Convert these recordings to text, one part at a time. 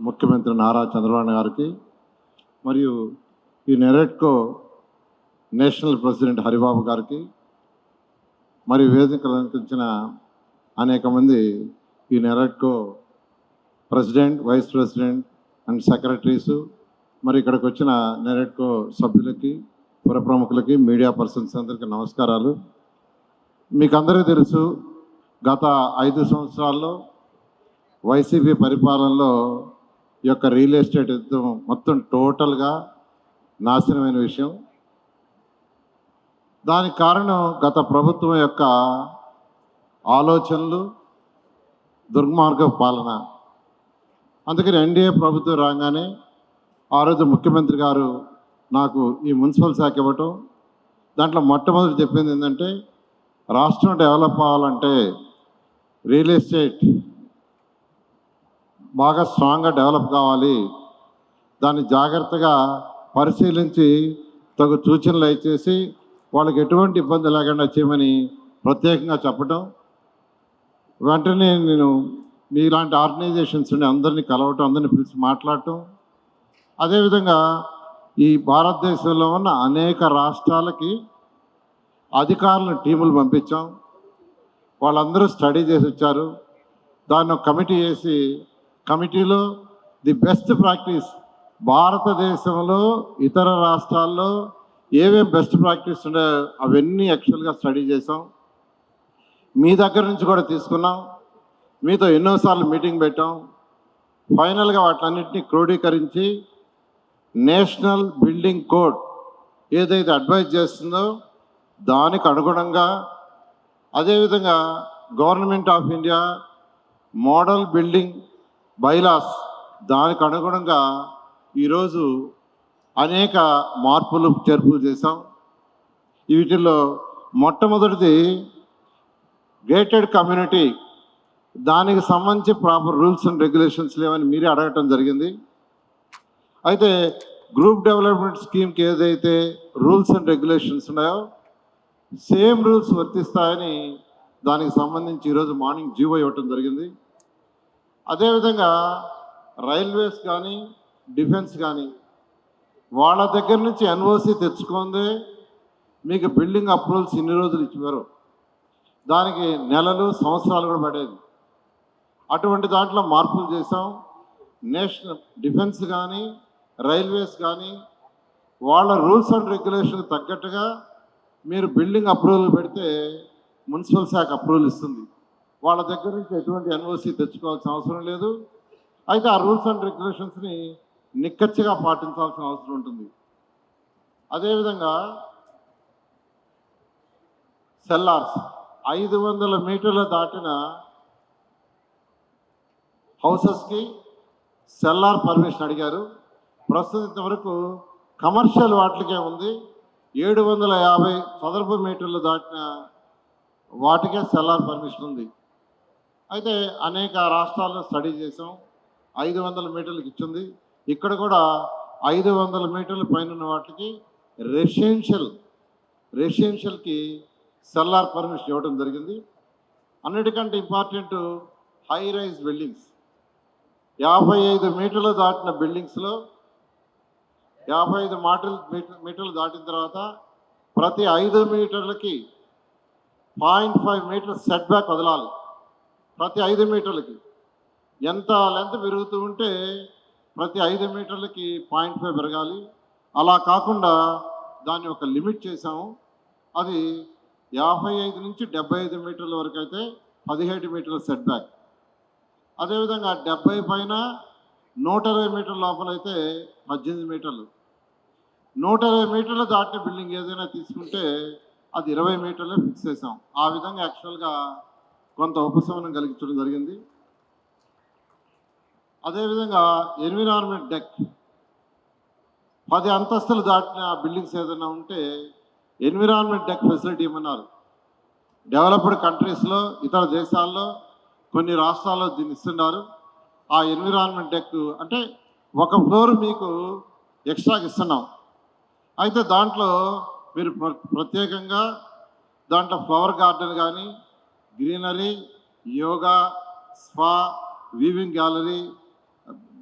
ముఖ్యమంత్రి నారా చంద్రబాబు గారికి మరియు ఈ నెరెట్కో నేషనల్ ప్రెసిడెంట్ హరిబాబు గారికి మరియు వేదికలు అలంకరించిన అనేక మంది ఈ నెరెట్కో president vice president and secretaries మరి ఇక్కడికి వచ్చిన నెరెట్కో సభ్యులకి పుర ప్రముఖులకి మీడియా పర్సన్స్ అందరికీ నమస్కారాలు. మీకు అందరికీ తెలుసు గత ఐదు సంవత్సరాల్లో వైసీపీ పరిపాలనలో ఈ యొక్క రియల్ ఎస్టేట్ యుద్ధం మొత్తం టోటల్గా నాశనమైన విషయం. దానికి కారణం గత ప్రభుత్వం యొక్క ఆలోచనలు దుర్మార్గ పాలన. అందుకని ఎన్డీఏ ప్రభుత్వం రాగానే ఆ రోజు ముఖ్యమంత్రి గారు నాకు ఈ మున్సిపల్ శాఖ ఇవ్వటం దాంట్లో మొట్టమొదటి చెప్పింది ఏంటంటే రాష్ట్రం డెవలప్ అవ్వాలంటే రియల్ ఎస్టేట్ బాగా స్ట్రాంగ్గా డెవలప్ కావాలి. దాన్ని జాగ్రత్తగా పరిశీలించి తగు సూచనలు ఇచ్చేసి వాళ్ళకి ఎటువంటి ఇబ్బంది లేకుండా చేయమని ప్రత్యేకంగా చెప్పటం. వెంటనే నేను మీలాంటి ఆర్గనైజేషన్స్ని అందరినీ కలవటం అందరినీ పిలిచి మాట్లాడటం. అదేవిధంగా ఈ భారతదేశంలో ఉన్న అనేక రాష్ట్రాలకి అధికారులను టీములు పంపించాం. వాళ్ళందరూ స్టడీ చేసి వచ్చారు. దాన్ని కమిటీ వేసి కమిటీలో ది బెస్ట్ ప్రాక్టీస్ భారతదేశంలో ఇతర రాష్ట్రాల్లో ఏవేం బెస్ట్ ప్రాక్టీస్ ఉన్నాయో అవన్నీ యాక్చువల్గా స్టడీ చేసాం మీ దగ్గర నుంచి కూడా తీసుకున్నాం. మీతో ఎన్నోసార్లు మీటింగ్ పెట్టాం. ఫైనల్గా వాటిలన్నింటినీ క్రోడీకరించి నేషనల్ బిల్డింగ్ కోడ్ ఏదైతే అడ్వైజ్ చేస్తుందో దానికి అనుగుణంగా అదేవిధంగా government of India model building bylaws దానికి అనుగుణంగా ఈరోజు అనేక మార్పులు చేర్పులు చేశాం. వీటిల్లో మొట్టమొదటిది గేటెడ్ కమ్యూనిటీ. దానికి సంబంధించి ప్రాపర్ రూల్స్ అండ్ రెగ్యులేషన్స్ లేవని మీరే అడగటం జరిగింది. అయితే గ్రూప్ డెవలప్మెంట్ స్కీమ్కి ఏదైతే రూల్స్ అండ్ రెగ్యులేషన్స్ ఉన్నాయో సేమ్ రూల్స్ వర్తిస్తాయని దానికి సంబంధించి ఈరోజు మార్నింగ్ జీవో ఇవ్వటం జరిగింది. అదేవిధంగా రైల్వేస్ కానీ డిఫెన్స్ కానీ వాళ్ళ దగ్గర నుంచి ఎన్ఓసి తెచ్చుకుందే మీకు బిల్డింగ్ అప్రూవల్స్ ఇన్ని రోజులు ఇచ్చారు. దానికి నెలలు సంవత్సరాలు కూడా పడేది. అటువంటి దాంట్లో మార్పులు చేసాం నేషనల్ డిఫెన్స్ కానీ రైల్వేస్ కానీ వాళ్ళ రూల్స్ అండ్ రెగ్యులేషన్ తగ్గట్టుగా మీరు బిల్డింగ్ అప్రూవల్ పెడితే మున్సిపల్ శాఖ అప్రూవల్ ఇస్తుంది. వాళ్ళ దగ్గర నుంచి ఎటువంటి ఎన్ఓసి తెచ్చుకోవాల్సిన అవసరం లేదు. అయితే ఆ రూల్స్ అండ్ రెగ్యులేషన్స్ని నిక్కచ్చిగా పాటించాల్సిన అవసరం ఉంటుంది. అదేవిధంగా సెల్లార్స్ ఐదు వందల మీటర్లు దాటిన హౌసెస్కి సెల్లార్ పర్మిషన్ అడిగారు. ప్రస్తుతం ఇంతవరకు కమర్షియల్ వాటికే ఉంది. ఏడు వందల యాభై చదరపు మీటర్లు దాటిన వాటికే సెల్లార్ పర్మిషన్ ఉంది. అయితే అనేక రాష్ట్రాల్లో స్టడీ చేసాం ఐదు వందల మీటర్లకు ఇచ్చింది. ఇక్కడ కూడా ఐదు వందల మీటర్ల పైన ఉన్న వాటికి రెసిడెన్షియల్ రెసిడెన్షియల్కి సెల్లార్ పర్మిషన్ ఇవ్వడం జరిగింది. అన్నిటికంటే ఇంపార్టెంట్ హై రైజ్ బిల్డింగ్స్. యాభై ఐదు మీటర్లు దాటిన బిల్డింగ్స్లో యాభై ఐదు మాటలు మీటర్లు దాటిన తర్వాత ప్రతి ఐదు మీటర్లకి point five meter set back వదలాలి. ప్రతి ఐదు మీటర్లకి. ఎంత లెంత్ పెరుగుతూ ఉంటే ప్రతి ఐదు మీటర్లకి పాయింట్ ఫైవ్ పెరగాలి. అలా కాకుండా దాన్ని ఒక లిమిట్ చేసాము అది యాభై ఐదు నుంచి డెబ్బై ఐదు మీటర్ల వరకు అయితే పదిహేడు మీటర్ల సెట్ బ్యాక్. అదేవిధంగా డెబ్బై పైన నూట ఇరవై మీటర్ల లోపల అయితే పద్దెనిమిది మీటర్లు. నూట ఇరవై మీటర్లు దాటిన బిల్డింగ్ ఏదైనా తీసుకుంటే అది ఇరవై మీటర్లే ఫిక్స్ చేసాం ఆ విధంగా యాక్చువల్గా కొంత ఉపశమనం కలిగించడం జరిగింది. అదేవిధంగా ఎన్విరాన్మెంట్ డెక్ పది అంతస్తులు దాటిన బిల్డింగ్స్ ఏదైనా ఉంటే ఎన్విరాన్మెంట్ డెక్ ఫెసిలిటీ ఇవ్వమన్నారు. డెవలప్డ్ కంట్రీస్లో ఇతర దేశాల్లో కొన్ని రాష్ట్రాల్లో దీన్ని ఇస్తున్నారు. ఆ ఎన్విరాన్మెంట్ డెక్ అంటే ఒక ఫ్లోర్ మీకు ఎక్స్ట్రాకి ఇస్తున్నాం. అయితే దాంట్లో మీరు ప్ర- ప్రత్యేకంగా దాంట్లో ఫ్లవర్ గార్డెన్ కానీ greenery yoga spa viewing gallery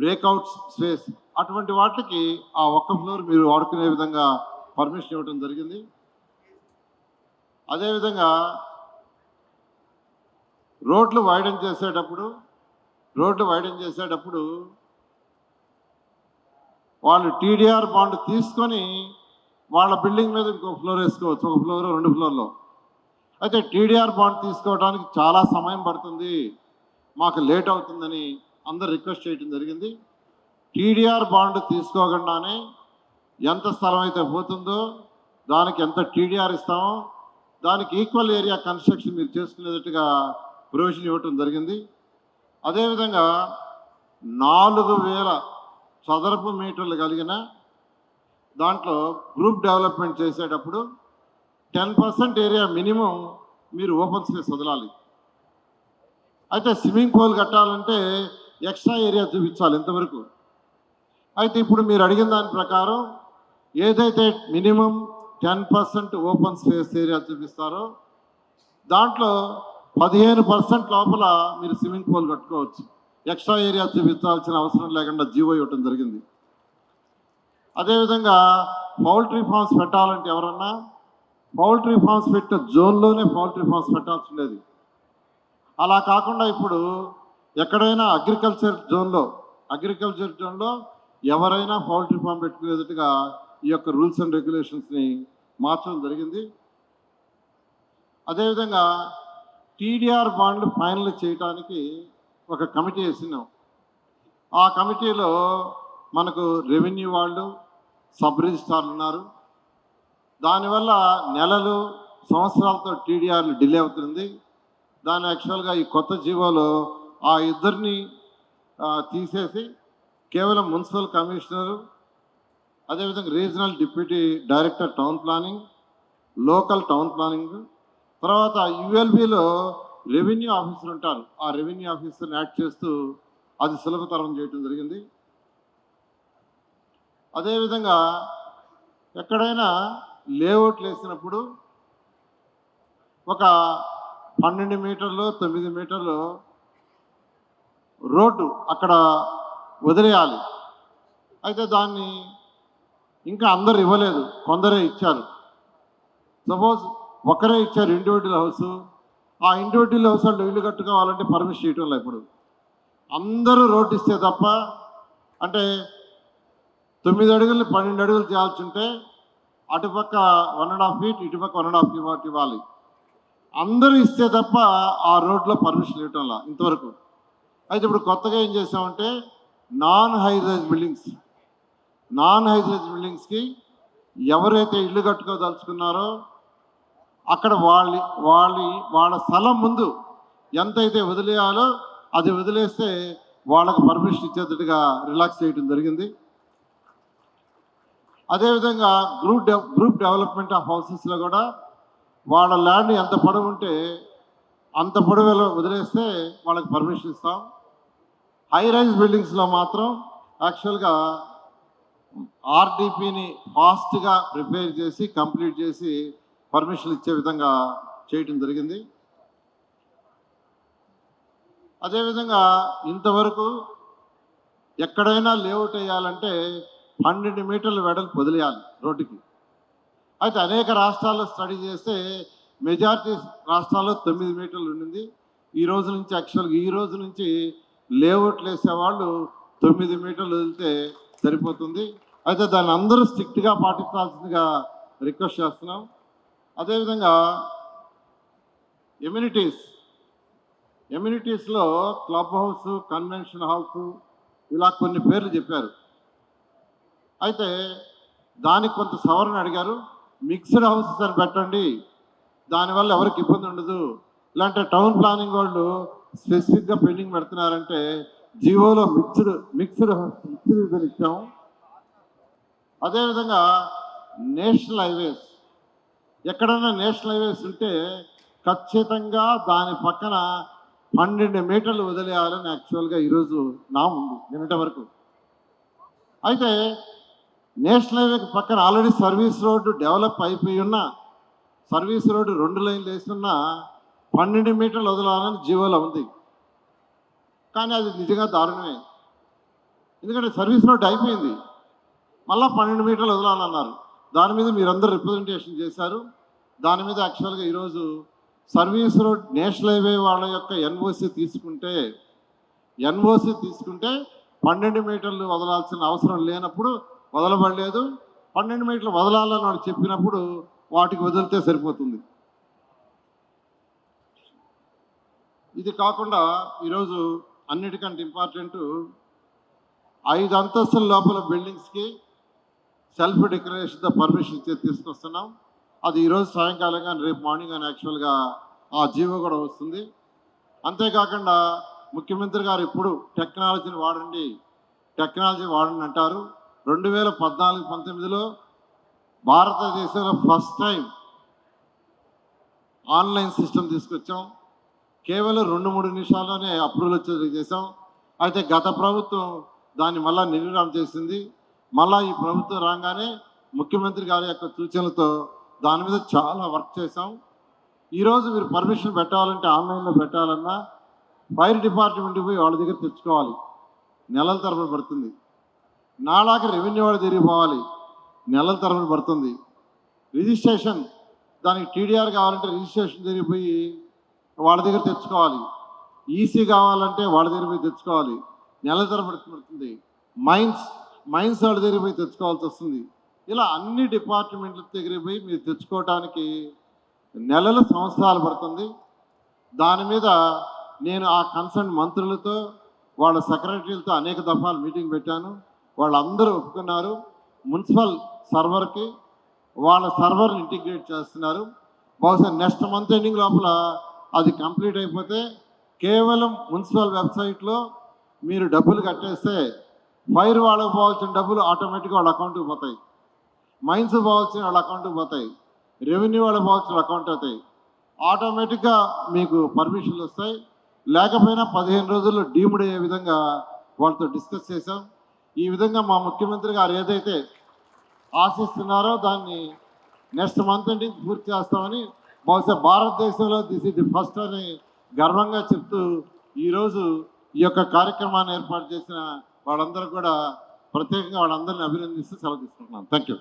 breakout space అటువంటి వాటికి ఆ ఒక్క ఫ్లోర్ మీరు వాడుకునే విధంగా పర్మిషన్ ఇవ్వడం జరిగింది. అదేవిధంగా రోడ్లు వైడన్ చేసేటప్పుడు రోడ్లు వైడన్ చేసేటప్పుడు వాళ్ళు టీడీఆర్ బాండ్ తీసుకొని వాళ్ళ బిల్డింగ్ మీద ఇంకో ఫ్లోర్ వేసుకోవచ్చు ఒక ఫ్లోర్ రెండు ఫ్లోర్లో. అయితే టీడీఆర్ బాండ్ తీసుకోవడానికి చాలా సమయం పడుతుంది. మాకు లేట్ అవుతుందని అందరు రిక్వెస్ట్ చేయడం జరిగింది. టీడీఆర్ బాండ్ తీసుకోకుండానే ఎంత స్థలం అయితే పోతుందో దానికి ఎంత టీడీఆర్ ఇస్తామో దానికి ఈక్వల్ ఏరియా కన్స్ట్రక్షన్ మీరు చేసుకునేటట్టుగా ప్రొవిజన్ ఇవ్వటం జరిగింది. అదేవిధంగా నాలుగు వేల చదరపు మీటర్లు కలిగిన దాంట్లో గ్రూప్ డెవలప్మెంట్ చేసేటప్పుడు టెన్ పర్సెంట్ ఏరియా మినిమం మీరు ఓపెన్ స్పేస్ వదలాలి. అయితే స్విమ్మింగ్ పూల్ కట్టాలంటే ఎక్స్ట్రా ఏరియా చూపించాలి ఇంతవరకు. అయితే ఇప్పుడు మీరు అడిగిన దాని ప్రకారం ఏదైతే minimum ten percent open space area చూపిస్తారో దాంట్లో పదిహేను పర్సెంట్ లోపల మీరు స్విమ్మింగ్ పూల్ కట్టుకోవచ్చు. ఎక్స్ట్రా ఏరియా చూపించాల్సిన అవసరం లేకుండా జీవో ఇవ్వటం జరిగింది. అదేవిధంగా పౌల్ట్రీ ఫార్మ్స్ పెట్టాలంటే ఎవరన్నా పౌల్ట్రీ ఫార్మ్స్ పెట్టిన జోన్లోనే పౌల్ట్రీ ఫార్మ్స్ పెట్టాల్సి ఉండేది. అలా కాకుండా ఇప్పుడు ఎక్కడైనా అగ్రికల్చర్ జోన్లో అగ్రికల్చర్ జోన్లో ఎవరైనా పౌల్ట్రీ ఫామ్ పెట్టుకునేటట్టుగా ఈ యొక్క రూల్స్ అండ్ రెగ్యులేషన్స్ని మార్చడం జరిగింది. అదేవిధంగా టీడీఆర్ బాండ్ ఫైనల్ చేయడానికి ఒక కమిటీ వేసినాం. ఆ కమిటీలో మనకు రెవెన్యూ వాళ్ళు సబ్ రిజిస్ట్రార్లు ఉన్నారు. దానివల్ల నెలలు సంవత్సరాలతో టీడీఆర్లు డిలే అవుతుంది. దాని యాక్చువల్గా ఈ కొత్త జీవోలో ఆ ఇద్దరిని తీసేసి కేవలం మున్సిపల్ కమిషనరు అదేవిధంగా regional deputy director town planning local town planning తర్వాత యుఎల్బిలో రెవెన్యూ ఆఫీసర్ ఉంటారు. ఆ రెవెన్యూ ఆఫీసర్ని యాడ్ చేస్తూ అది సులభతరం చేయడం జరిగింది. అదేవిధంగా ఎక్కడైనా లేఅవుట్లు వేసినప్పుడు ఒక పన్నెండు మీటర్లు తొమ్మిది మీటర్లు రోడ్డు అక్కడ వదిలేయాలి. అయితే దాన్ని ఇంకా అందరు ఇవ్వలేదు. కొందరే ఇచ్చారు. సపోజ్ ఒకరే ఇచ్చారు ఇండివిజువల్ హౌస్ ఆ ఇండివిజువల్ హౌస్ వాళ్ళు ఇల్లు కట్టుకోవాలంటే పర్మిషన్ ఇవ్వటం లేదు ఇప్పుడు. అందరూ రోడ్డు ఇస్తే తప్ప అంటే తొమ్మిది అడుగులు పన్నెండు అడుగులు చేయాల్సి ఉంటే అటుపక్క వన్ అండ్ హాఫ్ ఫీట్ ఇటుపక్క వన్ అండ్ హాఫ్ ఫీట్ ఇవ్వాలి. అందరూ ఇస్తే తప్ప ఆ రోడ్లో పర్మిషన్ ఇవ్వటంలా ఇంతవరకు. అయితే ఇప్పుడు కొత్తగా ఏం చేసామంటే non high rise buildings non high rise బిల్డింగ్స్కి ఎవరైతే ఇల్లు కట్టుకోదలుచుకున్నారో అక్కడ వాళ్ళ వాళ్ళ వాళ్ళ స్థలం ముందు ఎంతైతే వదిలేయాలో అది వదిలేస్తే వాళ్ళకు పర్మిషన్ ఇచ్చేటట్టుగా రిలాక్స్ చేయడం జరిగింది. అదేవిధంగా group dev group development of హౌసెస్లో కూడా వాళ్ళ ల్యాండ్ ఎంత పొడవు ఉంటే అంత పొడవులో వదిలేస్తే వాళ్ళకి పర్మిషన్ ఇస్తాం. హై రైజ్ బిల్డింగ్స్లో మాత్రం యాక్చువల్గా ఆర్డీపీని ఫాస్ట్గా ప్రిపేర్ చేసి కంప్లీట్ చేసి పర్మిషన్ ఇచ్చే విధంగా చేయటం జరిగింది. అదేవిధంగా ఇంతవరకు ఎక్కడైనా లేఅవుట్ వేయాలంటే పన్నెండు మీటర్ల వెడల్పు వదిలేయాలి రోడ్డుకి. అయితే అనేక రాష్ట్రాల్లో స్టడీ చేస్తే మెజారిటీ రాష్ట్రాల్లో తొమ్మిది మీటర్లు ఉండింది. ఈ రోజు నుంచి యాక్చువల్గా ఈ రోజు నుంచి లేఅవుట్లు వేసేవాళ్ళు తొమ్మిది మీటర్లు వదిలితే సరిపోతుంది. అయితే దాన్ని అందరూ స్ట్రిక్ట్గా పాటించాల్సిందిగా రిక్వెస్ట్ చేస్తున్నాం. అదేవిధంగా ఎమ్యూనిటీస్ ఎమ్యూనిటీస్లో క్లబ్ హౌస్ కన్వెన్షన్ హౌస్ ఇలా కొన్ని పేర్లు చెప్పారు. అయితే దానికి కొంత సవరణ అడిగారు. మిక్స్డ్ హౌసెస్ అని పెట్టండి. దానివల్ల ఎవరికి ఇబ్బంది ఉండదు. ఇలాంటి టౌన్ ప్లానింగ్ వాళ్ళు స్పెసిఫిక్గా పెండింగ్ పెడుతున్నారంటే జియోలో మిక్స్డ్ మిక్స్డ్ మిక్స్డ్ ఇద్దరు ఇచ్చాము. అదేవిధంగా నేషనల్ హైవేస్. ఎక్కడైనా నేషనల్ హైవేస్ ఉంటే ఖచ్చితంగా దాని పక్కన పన్నెండు మీటర్లు వదిలేయాలని యాక్చువల్గా ఈరోజు నా ఉంది నిన్నటి వరకు. అయితే నేషనల్ హైవే పక్కన ఆల్రెడీ సర్వీస్ రోడ్డు డెవలప్ అయిపోయి ఉన్న సర్వీస్ రోడ్డు రెండు లైన్లు వేస్తున్నా పన్నెండు మీటర్లు వదలాలని జీవోలో ఉంది. కానీ అది నిజంగా దారుణమే. ఎందుకంటే సర్వీస్ రోడ్ అయిపోయింది. మళ్ళీ పన్నెండు మీటర్లు వదలాలన్నారు. దాని మీద మీరందరూ రిప్రజెంటేషన్ చేశారు. దాని మీద యాక్చువల్గా ఈరోజు సర్వీస్ రోడ్ నేషనల్ హైవే వాళ్ళ యొక్క ఎన్ఓసి తీసుకుంటే ఎన్ఓసి తీసుకుంటే పన్నెండు మీటర్లు వదలాల్సిన అవసరం లేనప్పుడు వదలబడలేదు. పన్నెండు మీటర్లు వదలాలని వాడు చెప్పినప్పుడు వాటికి వదిలితే సరిపోతుంది. ఇది కాకుండా ఈరోజు అన్నిటికంటే ఇంపార్టెంట్ ఐదు అంతస్తుల లోపల బిల్డింగ్స్కి సెల్ఫ్ డిక్లరేషన్తో పర్మిషన్ తీసుకొస్తున్నాం. అది ఈరోజు సాయంకాలం కానీ రేపు మార్నింగ్ కానీ యాక్చువల్గా ఆ జీవో కూడా వస్తుంది. అంతేకాకుండా ముఖ్యమంత్రి గారు ఇప్పుడు టెక్నాలజీని వాడండి టెక్నాలజీ వాడండి అంటారు. రెండు వేల పద్నాలుగు పంతొమ్మిదిలో భారతదేశంలో ఫస్ట్ టైం ఆన్లైన్ సిస్టమ్ తీసుకొచ్చాం. కేవలం రెండు మూడు నిమిషాల్లోనే అప్రూవల్ వచ్చేది చేసాం అయితే గత ప్రభుత్వం దాన్ని మళ్ళా నిర్వహణ చేసింది. మళ్ళా ఈ ప్రభుత్వం రాగానే ముఖ్యమంత్రి గారి యొక్క సూచనలతో దాని మీద చాలా వర్క్ చేసాం ఈరోజు మీరు పర్మిషన్ పెట్టాలంటే ఆన్లైన్లో పెట్టాలన్నా ఫైర్ డిపార్ట్మెంట్కి పోయి వాళ్ళ దగ్గర తెచ్చుకోవాలి. నెలల తరబడి పడుతుంది. నాలాగా రెవెన్యూ వాడు తిరిగిపోవాలి. నెలల తరబడి పడుతుంది. రిజిస్ట్రేషన్ దానికి టీడీఆర్ కావాలంటే రిజిస్ట్రేషన్ తిరిగిపోయి వాళ్ళ దగ్గర తెచ్చుకోవాలి. ఈసీ కావాలంటే వాళ్ళ దగ్గర పోయి తెచ్చుకోవాలి. నెల తరబడి పడుతుంది. మైన్స్ మైన్స్ వాళ్ళ దగ్గర పోయి తెచ్చుకోవాల్సి వస్తుంది. ఇలా అన్ని డిపార్ట్మెంట్ల దగ్గర పోయి మీరు తెచ్చుకోవడానికి నెలలు సంవత్సరాలు పడుతుంది. దాని మీద నేను ఆ కన్సర్న్ మంత్రులతో వాళ్ళ సెక్రటరీలతో అనేక దఫాలు మీటింగ్ పెట్టాను. వాళ్ళందరూ ఒప్పుకున్నారు. మున్సిపల్ సర్వర్కి వాళ్ళ సర్వర్ని ఇంటిగ్రేట్ చేస్తున్నారు. బహుశా నెక్స్ట్ మంత్ ఎండింగ్ లోపల అది కంప్లీట్ అయిపోతే కేవలం మున్సిపల్ వెబ్సైట్లో మీరు డబ్బులు కట్టేస్తే ఫైర్ వాళ్ళకి పోవాల్సిన డబ్బులు ఆటోమేటిక్గా వాళ్ళ అకౌంట్కి పోతాయి. మైన్స్ పోవాల్సిన వాళ్ళ అకౌంట్కి పోతాయి. రెవెన్యూ వాళ్ళకి పోవాల్సిన అకౌంట్ అవుతాయి ఆటోమేటిక్గా మీకు పర్మిషన్లు వస్తాయి. లేకపోయినా పదిహేను రోజుల్లో డీముడ్ అయ్యే విధంగా వాళ్ళతో డిస్కస్ చేశాం. ఈ విధంగా మా ముఖ్యమంత్రి గారు ఏదైతే ఆశిస్తున్నారో దాన్ని నెక్స్ట్ మంత్ ఎండింగ్ పూర్తి చేస్తామని బహుశా భారతదేశంలో దిస్ ఇస్ ది ఫస్ట్ అని గర్వంగా చెప్తూ ఈరోజు ఈ యొక్క కార్యక్రమాన్ని ఏర్పాటు చేసిన వాళ్ళందరూ కూడా ప్రత్యేకంగా వాళ్ళందరినీ అభినందిస్తూ సెలవు తీసుకుంటున్నాను. Thank you